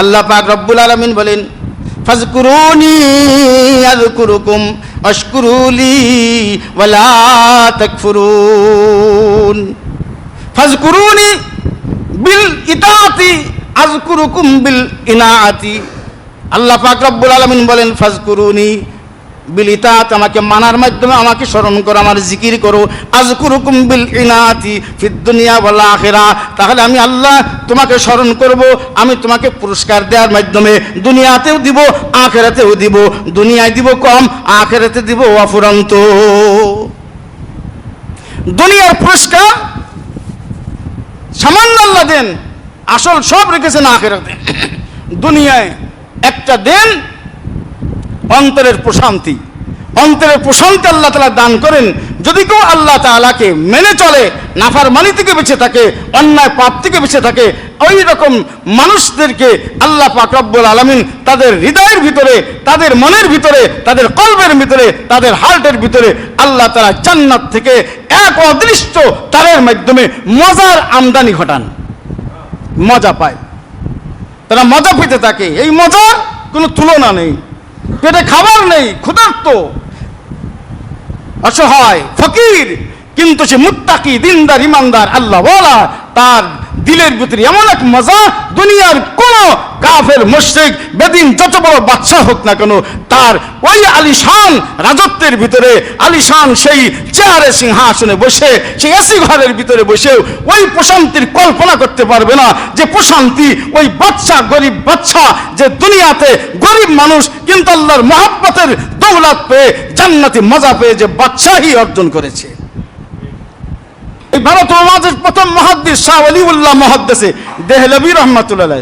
আল্লাহ পাক রব্বুল আলমিন বলেন, ফাজকুরুনি আযকুরুকুম আশকুরুলি ওয়ালা তাকফুরুন। ফাজকুরুনি বিল ইতাতি, আযকুরুকুম বিল ইনাআতি। আল্লাহ পাক রব্বুল আলামিন বলেন, ফাজকুরুনি বিল ইতাআত আমাকে মানার মাধ্যমে আমাকে স্মরণ করো, আমার জিকির করো। আযকুরুকুম বিল ইনাআতি ফিদ দুনিয়া ওয়াল আখিরা। তাহলে আমি আল্লাহ তোমাকে স্মরণ করব, আমি তোমাকে পুরস্কার দেওয়ার মাধ্যমে দুনিয়াতেও দিব, আখেরাতেও দিব। দুনিয়ায় দিব কম, আখেরাতে দিব অফুরন্ত। দুনিয়ার পুরস্কার সামান্য আল্লাহ দেন, আসল সব রেখেছেন আখেরাতে। দুনিয়ায় একটা দেন অন্তরের প্রশান্তি। অন্তরের প্রশান্তি আল্লাহ তালা দান করেন। যদি কেউ আল্লাহ তালাকে মেনে চলে নাফার মানি থেকে বেঁচে থাকে, অন্যায় পাপ থেকে বেঁচে থাকে, ওই রকম মানুষদেরকে আল্লাহ পাক রব্বুল আলমিন তাদের হৃদয়ের ভিতরে, তাদের মনের ভিতরে, তাদের কল্পের ভিতরে, তাদের হার্টের ভিতরে আল্লাহ তালা জান্নাত থেকে এক অদৃষ্ট তারের মাধ্যমে মজার আমদানি ঘটান। মজা পায়। তারা মজা পেতে থাকে। এই মজার কোনো তুলনা নেই। পেটে খাবার নেই, ক্ষুধার্ত। অসহায়, ফকির, কিন্তু সে মুত্তাকি, দিনদার, ইমানদার আল্লাহ বলা তার দিলের ভিতরে এমন এক মজা দুনিয়ার কোন কাফের, মুশরিক, বেদিন, যত বড় বাচ্চা হোক না কেন, তার ওই আলিশান রাজত্বের ভিতরে, আলিশান সেই চেয়ারে সিংহাসনে বসে, সেই এসি ঘরের ভিতরে বসেও ওই প্রশান্তির কল্পনা করতে পারবে না যে প্রশান্তি ওই বাচ্চা গরিব বাচ্চা যে দুনিয়াতে গরিব মানুষ, কিন্তু আল্লাহর মহাব্বতের দৌলত পেয়ে, জান্নাতি মজা পেয়ে যে বাদশাহী অর্জন করেছে। এই ভারত প্রথম মহাদ্দিস শাহ অলিউল্লাহ মহাদ্দেশে দেহলবি রহমাতুল্লাহ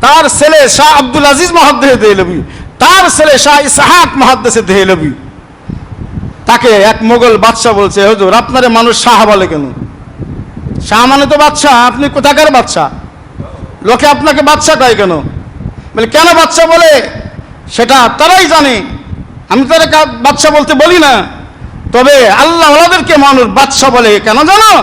তার ছেলে শাহ আব্দুল আজিজ মহাদ্দেশে দেহলবি তার ছেলে শাহ ইসাহাক মহাদ্দেশে দেহলবি তাকে এক মোগল বাদশাহ বলছে, হুজুর, আপনারে মানুষ শাহ বলে কেন? শাহ মানে তো বাদশাহ, আপনি কোথাকার বাদশাহ? লোকে আপনাকে বাদশাহ কয় কেন? বলে, কেন বাদশাহ বলে? সেটা তারাই জানে। আমি তারা বাদশাহ বলতে বলি না। তবে আল্লাহ ওলাদেরকে মানুষ বাদশাহ বলে। কেন জানো?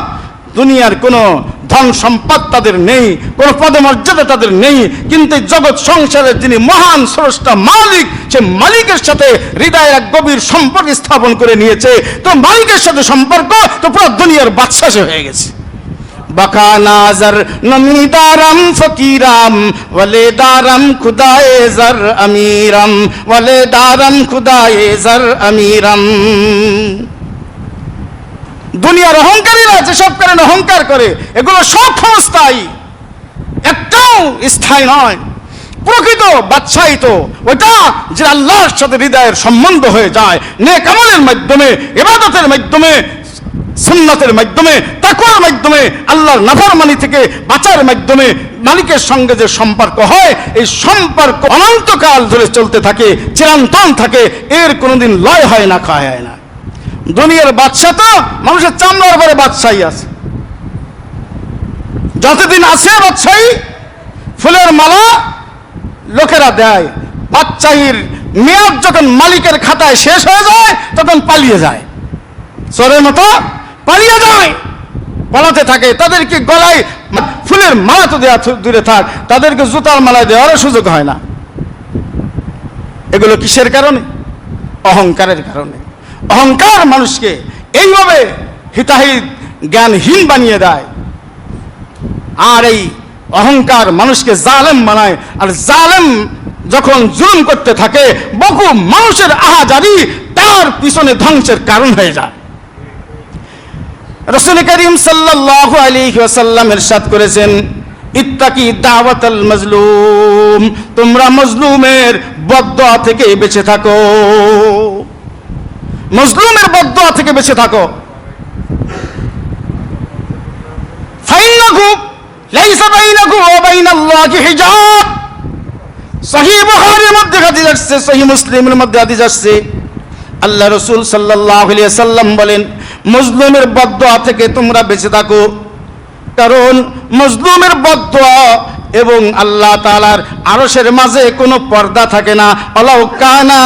দুনিয়ার কোনো ধন সম্পদ তাদের নেই, কোনো পদমর্যাদা তাদের নেই, কিন্তু জগৎ সংসারের যিনি মহান স্রষ্টা মালিক, সে মালিকের সাথে হৃদয়ের এক গভীর সম্পর্ক স্থাপন করে নিয়েছে। তো মালিকের সাথে সম্পর্ক, তো পুরো দুনিয়ার বাদশাস হয়ে গেছে। বকা নাজার নমিদারম ফকিরাম, ওয়ালে দারম খুদায়ে জার আমিরাম, ওয়ালে খুদায়ে জার আমিরাম। দুনিয়ার অহংকারীরা যেসব কারণে অহংকার করে, এগুলো সব ক্ষমস্থায়ী একটাও স্থায়ী নয়। প্রকৃত বাদশাহী তো ওটা যে আল্লাহর সাথে হৃদয়ের সম্বন্ধ হয়ে যায় নেক আমলের মাধ্যমে, ইবাদতের মাধ্যমে, সুন্নতের মাধ্যমে তাকুয়ার মাধ্যমে, আল্লাহর নাফরমানি থেকে বাঁচার মাধ্যমে মালিকের সঙ্গে যে সম্পর্ক হয়, এই সম্পর্ক অনন্তকাল ধরে চলতে থাকে, চিরন্তন থাকে, এর কোনোদিন লয় হয় না, ক্ষয় হয় না। দুনিয়ার বাদশা তো মানুষের চামড়ার পরে বাদশাহী আছে। যতদিন আছে বাদশাহী, ফুলের মালা লোকেরা দেয়। বাদশাহীর মেয়াদ যখন মালিকের খাতায় শেষ হয়ে যায়, তখন পালিয়ে যায়। চোরের মতো পালিয়ে যায়। পালাতে থাকে। তাদেরকে গলায় ফুলের মালা তো দেওয়া দূরে থাক। তাদেরকে জুতার মালায় দেওয়ারও সুযোগ হয় না। এগুলো কিসের কারণে? অহংকারের কারণে। অহংকার মানুষকে এইভাবে হিতাহিত জ্ঞানহীন বানিয়ে দেয়। আর এই অহংকার মানুষকে জালেম বানায়। আর জালেম যখন জুলুম করতে থাকে, বহু মানুষের আহাজারি তার পিছনে ধ্বংসের কারণ হয়ে যায়। রসুল করিম সাল্লাল্লাহু আলাইহি ওয়াসাল্লাম ইরশাদ করেছেন, ইত্তাকি দাওয়াতাল মাজলুম, তোমরা মজলুমের বদদোয়া থেকে বেঁচে থাকো। মজলুমের বদদোয়া থেকে বেঁচে থাকো। ফাইন্নাহু লাইসা মধ্যে হাদিস আসছে, সহিহ মুসলিমের মধ্যে হাদিস আসছে। আল্লাহ রসুল সাল্লাল্লাহু আলাইহি সাল্লাম বলেন মজলুমের বদদোয়া থেকে তোমরা বেঁচে থাকো। কারণ মজলুমের বদদোয়া এবং আল্লাহ তালার আরসের মাঝে কোনো পর্দা থাকে না। অলাউ কানা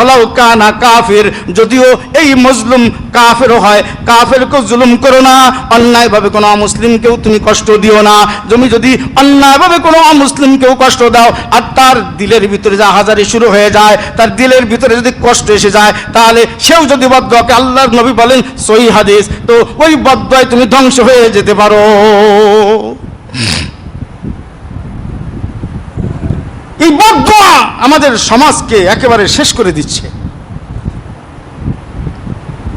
অলাউ কানা কাফির, যদিও এই মজলুম কাফেরও হয়। কাফেরকেও জুলুম করো না, অন্যায়ভাবে কোনো অমুসলিমকেও তুমি কষ্ট দিও না। তুমি যদি অন্যায়ভাবে কোনো অমুসলিমকেও কষ্ট দাও, আর তার দিলের ভিতরে যা হাজারি শুরু হয়ে যায়, তার দিলের ভিতরে যদি কষ্ট এসে যায়, তাহলে সেও যদি বদকে আল্লাহর নবী বলেন সই হাদিস, তো ওই বদয় তুমি ধ্বংস হয়ে যেতে পারো। এই বদয়া আমাদের সমাজকে একেবারে শেষ করে দিচ্ছে।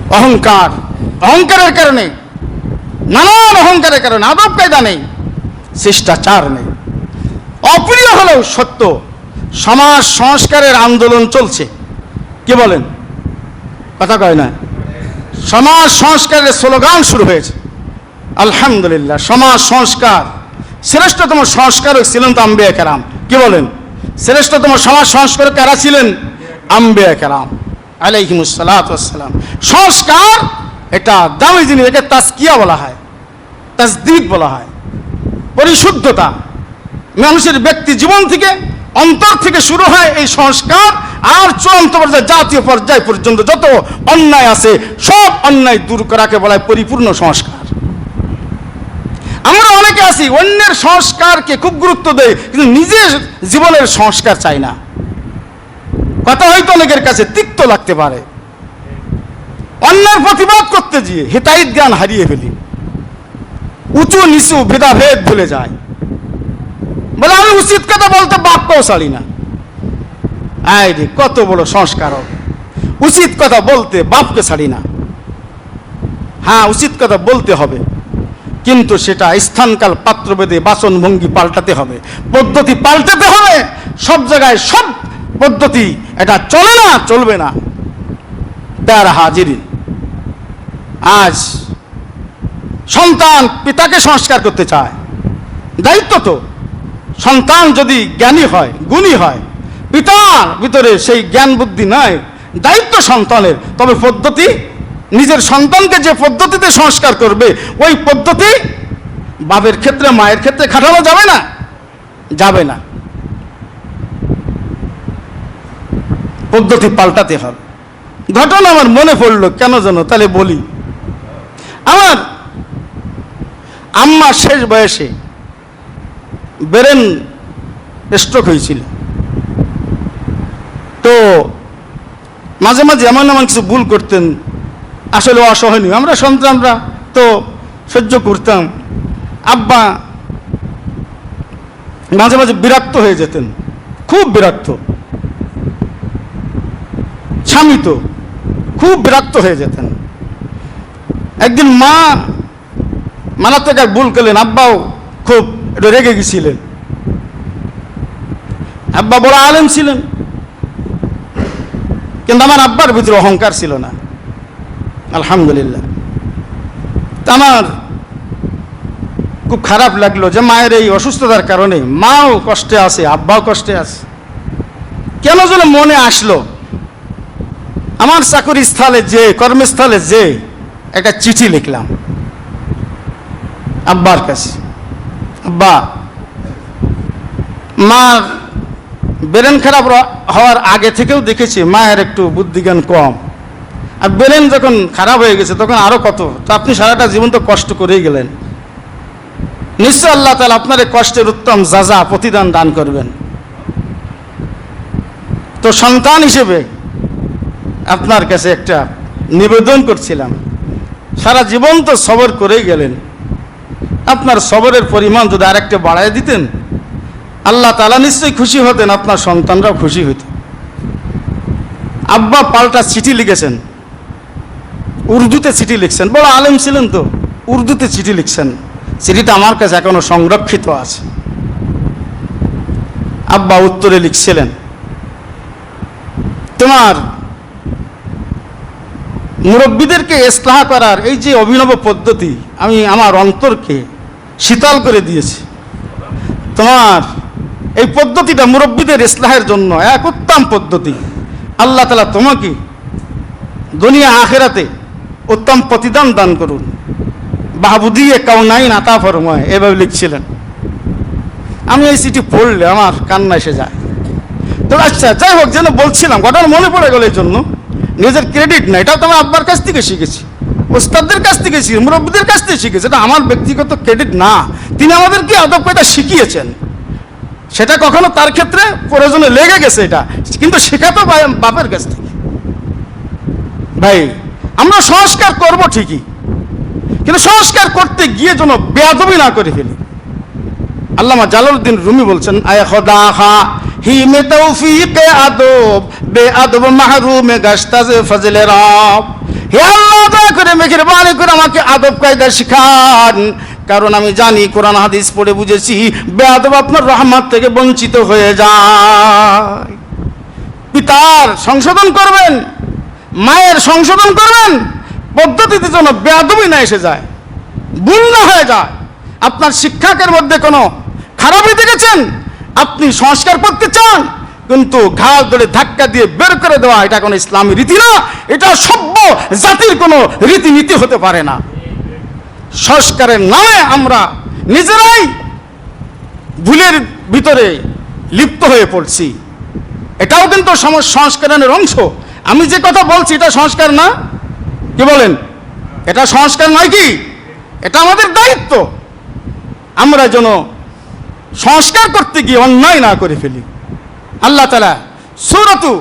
অহংকার, অহংকারের কারণে, নানান অহংকারের কারণে, আদব কায়দা নেই, শিষ্টাচার নেই। অপ্রিয় হলেও সত্য, সমাজ সংস্কারের আন্দোলন চলছে। কি বলেন? কথা কয় না। সমাজ সংস্কারের স্লোগান শুরু হয়েছে। আলহামদুলিল্লাহ, সমাজ সংস্কার, শ্রেষ্ঠতম সংস্কারক ছিলেন তো আম্বিয়া কেরাম। কি বলেন? শ্রেষ্ঠতম সমাজ সংস্কার কারা ছিলেন? আম্বিয়া কেরাম। সংস্কার এটা দামি জিনিস, একে তাস্কিয়া বলা হয় তাসদিদ বলা হয়। পরিশুদ্ধতা। মানুষের ব্যক্তি জীবন থেকে, অন্তর থেকে শুরু হয় এই সংস্কার, আর চূড়ান্ত পর্যায়ে, জাতীয় পর্যায় পর্যন্ত যত অন্যায় আছে, সব অন্যায় দূর করাকে বলা হয় পরিপূর্ণ সংস্কার। আমরা অনেকে আছি, অন্যের সংস্কারকে খুব গুরুত্ব দেয়, কিন্তু নিজের জীবনের সংস্কার চাই না। কথা হয়তো অনেকের কাছে তিক্ত লাগতে পারে। অন্যের প্রতিবাদ করতে গিয়ে হেতাহিত জ্ঞান হারিয়ে ফেলি। উঁচু নিচু ভেদাভেদ ভুলে যায় বলে আমি উচিত কথা বলতে বাপকেও ছাড়ি না। আয় রে কত বড় সংস্কারক। উচিত কথা বলতে বাপকে ছাড়ি না। হ্যাঁ উচিত কথা বলতে হবে। কিন্তু সেটা স্থানকাল পাত্রভেদে বাসন ভঙ্গি পাল্টাতে হবে। পদ্ধতি পাল্টাতে হবে, সব জায়গায় সব পদ্ধতি, এটা চলে না, চলবে না। তার হাজিরিন। আজ সন্তান পিতাকে সংস্কার করতে চায়। দায়িত্ব তো। সন্তান যদি জ্ঞানী হয়, গুণী হয়, পিতার ভিতরে সেই জ্ঞান বুদ্ধি নাই, দায়িত্ব সন্তানের। তবে পদ্ধতি নিজের সন্তানকে যে পদ্ধতিতে সংস্কার করবে, ওই পদ্ধতি বাবের ক্ষেত্রে, মায়ের ক্ষেত্রে খাটানো যাবে না? যাবে না। পদ্ধতি পাল্টাতে হবে। ঘটনা আমার মনে পড়ল, কেন যেন? তাহলে বলি। আমার আম্মা শেষ বয়সে বেরেন স্ট্রোক হয়েছিল। তো মাঝে মাঝে এমন এমন কিছু ভুল করতেন আসলে অসহনীয়। আমরা সন্তানরা তো সহ্য করতাম। আব্বা মাঝে মাঝে বিরক্ত হয়ে যেতেন। খুব বিরক্ত। স্বামী তো খুব বিরক্ত হয়ে যেতেন। একদিন মা মারাত্মক এক ভুল করলেন। আব্বাও খুব রেগে গেছিলেন। আব্বা বড় আলেম ছিলেন। কিন্তু আমার আব্বার ভিতরে অহংকার ছিল না। আলহামদুলিল্লাহ। আমার খুব খারাপ লাগল যে মায়ের এই অসুস্থতার কারণে মাও কষ্টে আছে, আব্বাও কষ্টে আছে। কেন যেন মনে আসলো, আমার চাকরি স্থলে যে, কর্মস্থলে যে একটা চিঠি লিখলাম আব্বার কাছে। আব্বা, মার ব্রেন খারাপ হওয়ার আগে থেকেও দেখেছি মায়ের একটু বুদ্ধিজ্ঞান কম। আর ব্রেন যখন খারাপ হয়ে গেছে, তখন আরও কত? তো আপনি সারাটা জীবন তো কষ্ট করেই গেলেন। নিশ্চয় আল্লাহ তালা আপনার কষ্টের উত্তম যাজা প্রতিদান দান করবেন। তো সন্তান হিসেবে আপনার কাছে একটা নিবেদন করছিলাম। সারা জীবন তো সবর করেই গেলেন। আপনার সবরের পরিমাণ যদি আরেকটা বাড়ায় দিতেন, আল্লাহ তালা নিশ্চয়ই খুশি হতেন, আপনার সন্তানরাও খুশি হইত। আব্বা পাল্টা চিঠি লিখেছেন। উর্দুতে চিঠি লিখছেন। বড় আলেম ছিলেন তো, উর্দুতে চিঠি লিখছেন। চিঠিটা আমার কাছে এখনও সংরক্ষিত আছে। আব্বা উত্তরে লিখছিলেন, তোমার মুরব্বীদেরকে ইসলাহ করার এই যে অভিনব পদ্ধতি আমি আমার অন্তরকে শীতল করে দিয়েছি। তোমার এই পদ্ধতিটা মুরব্বীদের ইসলাহের জন্য এক উত্তম পদ্ধতি। আল্লাহ তালা তোমাকে দুনিয়া আখেরাতে উত্তম প্রতিদান দান করুন। বাহাবুদিয়ে কাউনাইন নাতা ফরময়, এভাবে লিখছিলেন। আমি এই চিঠি পড়লে আমার কান্না এসে যায়। তো আচ্ছা যাই হোক, যেন বলছিলাম, ঘটনা মনে পড়ে গেল এই জন্য। নিজের ক্রেডিট না, এটাও তো আমার আব্বার কাছ থেকে শিখেছি। ওস্তাদদের কাছ থেকে শিখেছি, মুরব্বীদের কাছ থেকে শিখেছি, এটা আমার ব্যক্তিগত ক্রেডিট না। তিনি আমাদেরকে আদব এটা শিখিয়েছেন? সেটা কখনো তার ক্ষেত্রে প্রয়োজনে লেগে গেছে এটা, কিন্তু শেখা তো বাপের কাছ থেকে। ভাই আমরা সংস্কার করব ঠিকই, কিন্তু সংস্কার করতে গিয়ে যেন বেয়াদবি না করে ফেলি। আল্লামা জালালউদ্দিন রুমি বলছেন, আয় খোদা হি মে তৌফিক আদব বে আদব মাহরুমে গাস্তাজে ফজলে রব। হে আল্লাহ, দয়া করে মেহেরবানি করে আমাকে আদব কায়দা শিখান। কারণ আমি জানি, কোরআন, হাদিস পড়ে বুঝেছি বেয়াদব আপনার রহমত থেকে বঞ্চিত হয়ে যায়। পিতার সংশোধন করবেন মায়ের সংশোধন করবেন, পদ্ধতিতে যেন বেয়াদবি না এসে যায় ভুল না হয়ে যায়। আপনার শিক্ষকের মধ্যে কোনো খারাপই দেখেছেন? আপনি সংস্কার করতে চান, কিন্তু ঘাড় ধরে ধাক্কা দিয়ে বের করে দেওয়া এটা কোনো ইসলামী রীতি না, এটা সভ্য জাতির কোনো রীতিনীতি হতে পারে না। সংস্কারের নামে আমরা নিজেরাই ভুলের ভিতরে লিপ্ত হয়ে পড়ছি। এটাও কিন্তু সংস্করণের অংশ। আমি যে কথা বলছি এটা সংস্কার না কি বলেন এটা সংস্কার নয় কি এটা আমাদের দায়িত্ব আমরা যেন সংস্কার করতে গিয়ে অন্যায় না করে ফেলি আল্লাহ তালা সুরতু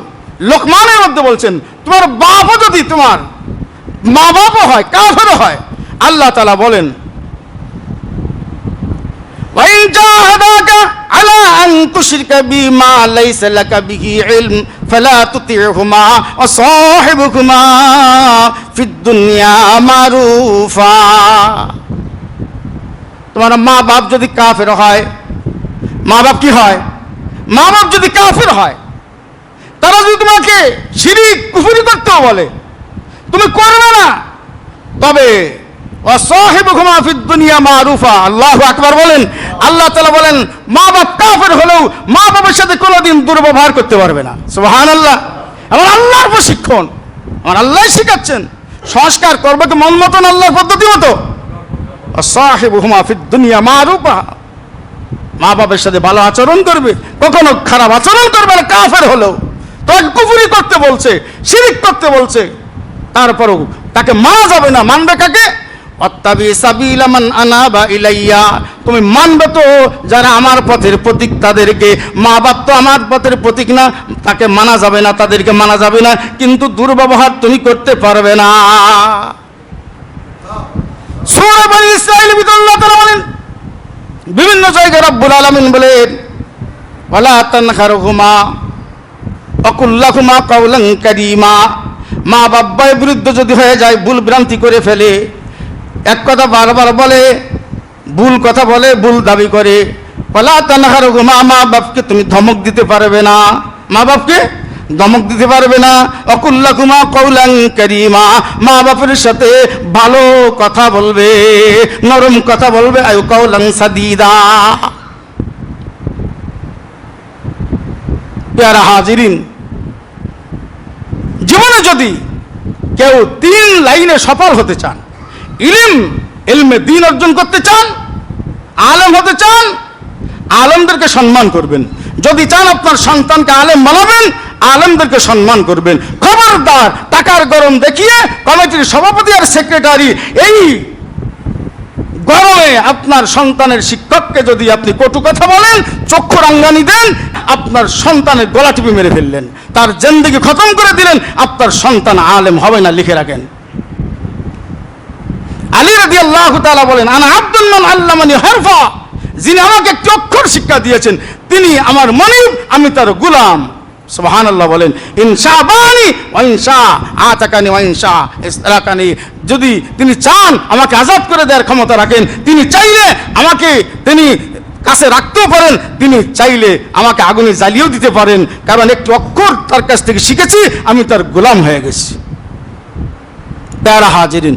লোকমানের মধ্যে বলছেন তোমার বাপও যদি তোমার মা বাপও হয় কাফেরও হয় আল্লাহ তালা বলেন وإن جاهداك على أن تشرك بي ما ليس لك به علم ফালা তুতিউহুমা ওয়া সাহিবুকুমা ফিদ দুনিয়া মারুফা তোমার মা বাপ যদি কাফের হয় মা বাপ কি হয়? মা বাপ যদি কাফের হয়, তারা যদি তোমাকে সিঁড়ি কুফুরি করতেও বলে, তুমি করবে না। আল্লাহ আকবার বলেন, আল্লাহ তাআলা বলেন, মা বাপ হলেও মা সাথে দুর্ব্যবহার করতে পারবে আমার আল্লাহর প্রশিক্ষণ, আমার আল্লাহ সংস্কার করবে কি মন মতন আল্লাহর পদ্ধতি মতো। ফিদ দুনিয়া মারুফা। মা বাবার সাথে ভালো আচরণ করবে, কখনো খারাপ আচরণ করবে না, কাফের হলেও। তোকে কুফুরি করতে বলছে, শিরিক করতে বলছে। তারপরও তাকে মানা যাবে না, মানবে কাকে? অত্তাবি সাবিলা মান ইলাইয়া। তুমি মানবে তো যারা আমার পথের প্রতীক তাদেরকে। মা বাপ তো আমার পথের প্রতীক না, তাকে মানা যাবে না, তাদেরকে মানা যাবে না, কিন্তু দুর্ব্যবহার তুমি করতে পারবে না। সূরা বনি বলেন, বিভিন্ন জায়গায় রব্বুল আলামিন বলেন, ওয়ালা তানহারহুমা অকুল্লাহুমা কাউলান কারীমা। মা বাব্বার বিরুদ্ধে যদি হয়ে যায়, ভুল ভ্রান্তি করে ফেলে। এক কথা বারবার বলে, ভুল কথা বলে, ভুল দাবি করে। ওয়ালা তানহারহুমা মা বাপকে তুমি ধমক দিতে পারবে না। মা বাপকে? ধমক দিতে পারবে না। অকুল্লাকুমা কৌলাং করিমা, মা বাপের সাথে ভালো কথা বলবে, নরম কথা বলবে আয়ু কৌলাং সাদিদা। পেয়ারা হাজিরিন, জীবনে যদি কেউ তিন লাইনে সফল হতে চান ইলিম, ইলমে দিন অর্জন করতে চান, আলেম হতে চান, আলেমদেরকে সম্মান করবেন। যদি চান আপনার সন্তানকে আলেম বানাবেন, আলেমদেরকে সম্মান করবেন। খবরদার, টাকার গরম দেখিয়ে কমিটির সভাপতি আর সেক্রেটারি, এই গরমে আপনার সন্তানের শিক্ষককে যদি আপনি কটু কথা বলেন, চক্ষু রাঙ্গানি দেন, আপনার সন্তানের গলা টিপে মেরে ফেললেন। তার জেন্দিগি খতম করে দিলেন, আপনার সন্তান আলেম হবে না লিখে রাখেন। শিক্ষা দিয়েছেন, তিনি আমার মনিব, আমি তার গুলাম। আল্লাহ বলেন ইসরাকানি যদি তিনি চান আমাকে আজাদ করে দেওয়ার ক্ষমতা রাখেন, তিনি চাইলে আমাকে তিনি কাছে রাখতেও পারেন, তিনি চাইলে আমাকে আগুনে জ্বালিয়েও দিতে পারেন। কারণ একটু অক্ষর তার কাছ থেকে শিখেছি, আমি তার গোলাম হয়ে গেছি। তারা হাজিরিন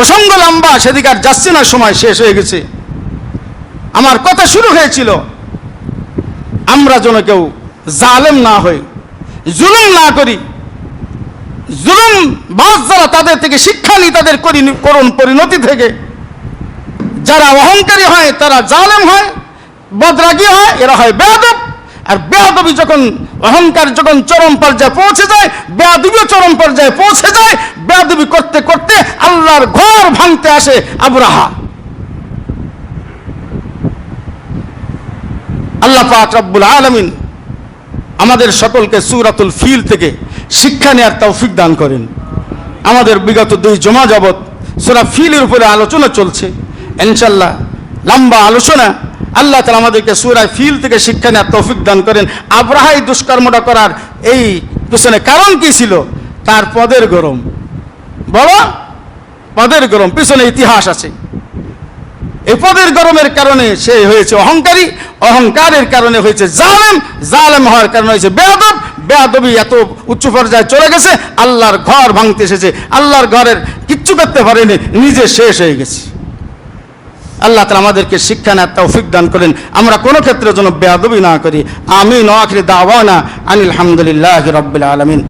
প্রসঙ্গ লম্বা, সেদিকে আর যাচ্ছে না, সময় শেষ হয়ে গেছে। আমার কথা শুরু হয়েছিল, আমরা যেন কেউ জালেম না হই, জুলুম না করি, জুলুম বাস যারা তাদের থেকে শিক্ষা নিই, তাদের করি করুন পরিণতি থেকে। যারা অহংকারী হয়, তারা জালেম হয়, বদরাগী হয়, এরা হয় বেয়াদব। আর বেয়াদবি যখন, অহংকার যখন চরম পর্যায়ে পৌঁছে যায়, বেয়াদবিও চরম পর্যায়ে পৌঁছে যায়, বেয়াদবি করতে করতে আল্লাহর ঘর ভাঙতে আসে আবরাহা আল্লাহ পাক আলামিন আমাদের সকলকে সুরাতুল ফিল থেকে শিক্ষা নেওয়ার তৌফিক দান করেন। আমাদের বিগত দুই জমা যাবত সুরা ফিলের উপরে আলোচনা চলছে। ইনশাল্লাহ লম্বা আলোচনা। আল্লাহ তালা আমাদেরকে সুরা ফিল থেকে শিক্ষা নেওয়ার তৌফিক দান করেন। আব্রাহাই দুষ্কর্মটা করার এই পিছনে কারণ কি ছিল? তার পদের গরম। বড় পদের গরম, পিছনে ইতিহাস আছে। এই পদের গরমের কারণে সে হয়েছে অহংকারী, অহংকারের কারণে হয়েছে জালেম জালেম হওয়ার কারণে হয়েছে বেয়াদব। বেয়াদবি এত উচ্চ পর্যায়ে চলে গেছে, আল্লাহর ঘর ভাঙতে এসেছে। আল্লাহর ঘরের কিচ্ছু করতে পারেনি, নিজে শেষ হয়ে গেছে। আল্লাহ তালা আমাদেরকে শিক্ষা নেয় তৌফিক দান করেন। আমরা কোনো ক্ষেত্রে যেন বেয়াদবি না করি। আমি নওয়াখরি দাওয়ানা আনিল হামদুলিল্লাহ রব্বিল আলমিন।